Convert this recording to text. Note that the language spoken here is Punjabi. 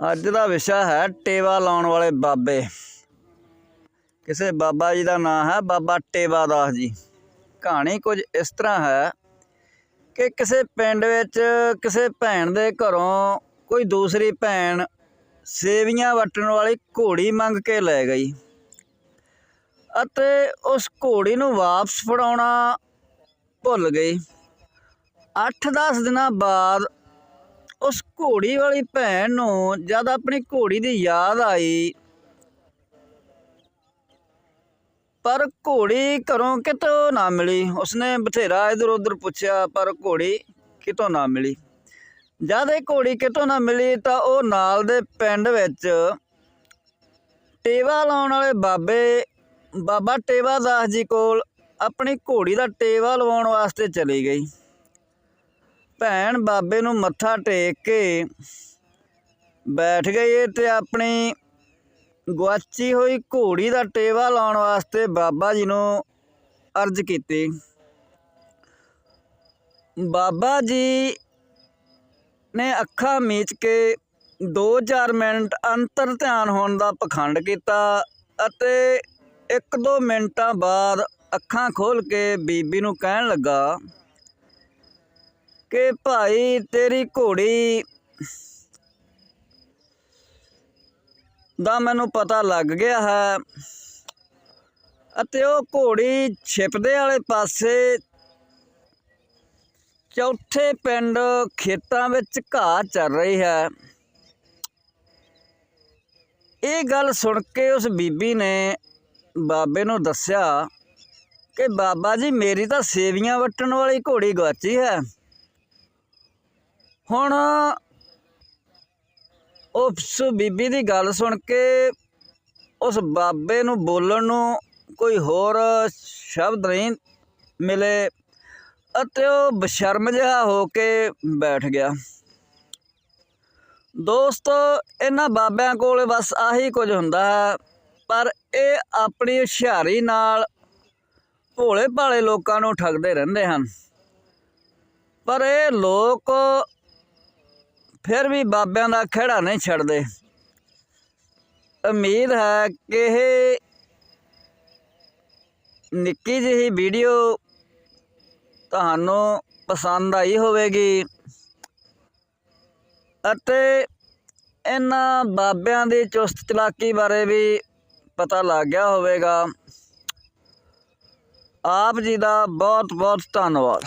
ਅੱਜ ਦਾ ਵਿਸ਼ਾ ਹੈ ਟੇਵਾ ਲਾਉਣ ਵਾਲੇ ਬਾਬੇ। ਕਿਸੇ ਬਾਬਾ ਜੀ ਦਾ ਨਾਮ ਹੈ ਬਾਬਾ ਟੇਵਾ ਦਾਸ ਜੀ। ਕਹਾਣੀ ਕੁਝ ਇਸ ਤਰ੍ਹਾਂ ਹੈ ਕਿ ਕਿਸੇ ਪਿੰਡ ਵਿੱਚ ਕਿਸੇ ਭੈਣ ਦੇ ਘਰੋਂ ਕੋਈ ਦੂਸਰੀ ਭੈਣ ਸੇਵੀਆਂ ਵਟਣ ਵਾਲੀ ਘੋੜੀ ਮੰਗ ਕੇ ਲੈ ਗਈ ਅਤੇ ਉਸ ਘੋੜੀ ਨੂੰ ਵਾਪਸ ਫੜਾਉਣਾ ਭੁੱਲ ਗਈ। 8-10 ਦਿਨਾਂ ਬਾਅਦ ਉਸ ਘੋੜੀ ਵਾਲੀ ਭੈਣ ਨੂੰ ਜਦ ਆਪਣੀ ਘੋੜੀ ਦੀ ਯਾਦ ਆਈ, ਪਰ ਘੋੜੀ ਘਰੋਂ ਕਿਤੋਂ ਨਾ ਮਿਲੀ। ਉਸਨੇ ਬਥੇਰਾ ਇਧਰ ਉਧਰ ਪੁੱਛਿਆ, ਪਰ ਘੋੜੀ ਕਿਤੋਂ ਨਾ ਮਿਲੀ। ਜਦ ਇਹ ਘੋੜੀ ਕਿਤੋਂ ਨਾ ਮਿਲੀ ਤਾਂ ਉਹ ਨਾਲ ਦੇ ਪਿੰਡ ਵਿੱਚ ਟੇਵਾ ਲਾਉਣ ਵਾਲੇ ਬਾਬੇ, ਬਾਬਾ ਟੇਵਾ ਦਾਸ ਜੀ ਕੋਲ ਆਪਣੀ ਘੋੜੀ ਦਾ ਟੇਵਾ ਲਵਾਉਣ ਵਾਸਤੇ ਚਲੀ ਗਈ। ਭੈਣ ਬਾਬੇ ਨੂੰ ਮੱਥਾ ਟੇਕ ਕੇ ਬੈਠ ਗਏ ਤੇ ਆਪਣੀ ਗੁਆਚੀ ਹੋਈ ਘੋੜੀ ਦਾ ਟੇਵਾ ਲਾਉਣ ਵਾਸਤੇ ਬਾਬਾ ਜੀ ਨੂੰ ਅਰਜ਼ ਕੀਤੀ। ਬਾਬਾ ਜੀ ਨੇ ਅੱਖਾਂ ਮੀਚ ਕੇ 2-4 ਮਿੰਟ ਅੰਤਰ ਧਿਆਨ ਹੋਣ ਦਾ ਪਖੰਡ ਕੀਤਾ ਅਤੇ 1-2 ਮਿੰਟਾਂ ਬਾਅਦ ਅੱਖਾਂ ਖੋਲ ਕੇ ਬੀਬੀ ਨੂੰ ਕਹਿਣ ਲੱਗਾ ਕਿ ਭਾਈ ਤੇਰੀ ਘੋੜੀ ਦਾ ਮੈਨੂੰ ਪਤਾ ਲੱਗ ਗਿਆ ਹੈ ਅਤੇ ਉਹ ਘੋੜੀ ਛਿਪਦੇ ਵਾਲੇ ਪਾਸੇ ਚੌਥੇ ਪਿੰਡ ਖੇਤਾਂ ਵਿੱਚ ਘਾਹ ਚੱਲ ਰਹੀ ਹੈ। ਇਹ ਗੱਲ ਸੁਣ ਕੇ ਉਸ ਬੀਬੀ ਨੇ ਬਾਬੇ ਨੂੰ ਦੱਸਿਆ ਕਿ ਬਾਬਾ ਜੀ ਮੇਰੀ ਤਾਂ ਸੇਵੀਆਂ ਵਟਣ ਵਾਲੀ ਘੋੜੀ ਗਵਾਚੀ ਹੈ। ਹੁਣ ਉਸ ਬੀਬੀ ਦੀ ਗੱਲ ਸੁਣ ਕੇ ਉਸ ਬਾਬੇ ਨੂੰ ਬੋਲਣ ਨੂੰ ਕੋਈ ਹੋਰ ਸ਼ਬਦ ਨਹੀਂ ਮਿਲੇ ਅਤੇ ਉਹ ਬਸ਼ਰਮ ਜਿਹਾ ਹੋ ਕੇ ਬੈਠ ਗਿਆ। ਦੋਸਤੋ, ਇਹਨਾਂ ਬਾਬਿਆਂ ਕੋਲ ਬਸ ਆਹੀ ਕੁਝ ਹੁੰਦਾ ਹੈ, ਪਰ ਇਹ ਆਪਣੀ ਹੁਸ਼ਿਆਰੀ ਨਾਲ ਭੋਲੇ ਭਾਲੇ ਲੋਕਾਂ ਨੂੰ ਠੱਗਦੇ ਰਹਿੰਦੇ ਹਨ। ਪਰ ਇਹ ਲੋਕ ਫਿਰ ਵੀ ਬਾਬਿਆਂ ਦਾ ਖਿਹੜਾ ਨਹੀਂ ਛੱਡਦੇ। ਉਮੀਦ ਹੈ ਕਿ ਇਹ ਨਿੱਕੀ ਜਿਹੀ ਵੀਡੀਓ ਤੁਹਾਨੂੰ ਪਸੰਦ ਆਈ ਹੋਵੇਗੀ। ਅਤੇ ਇਹਨਾਂ ਬਾਬਿਆਂ ਦੀ ਚੁਸਤ ਚਲਾਕੀ ਬਾਰੇ ਵੀ ਪਤਾ ਲੱਗ ਗਿਆ ਹੋਵੇਗਾ। ਆਪ ਜੀ ਦਾ ਬਹੁਤ ਬਹੁਤ ਧੰਨਵਾਦ।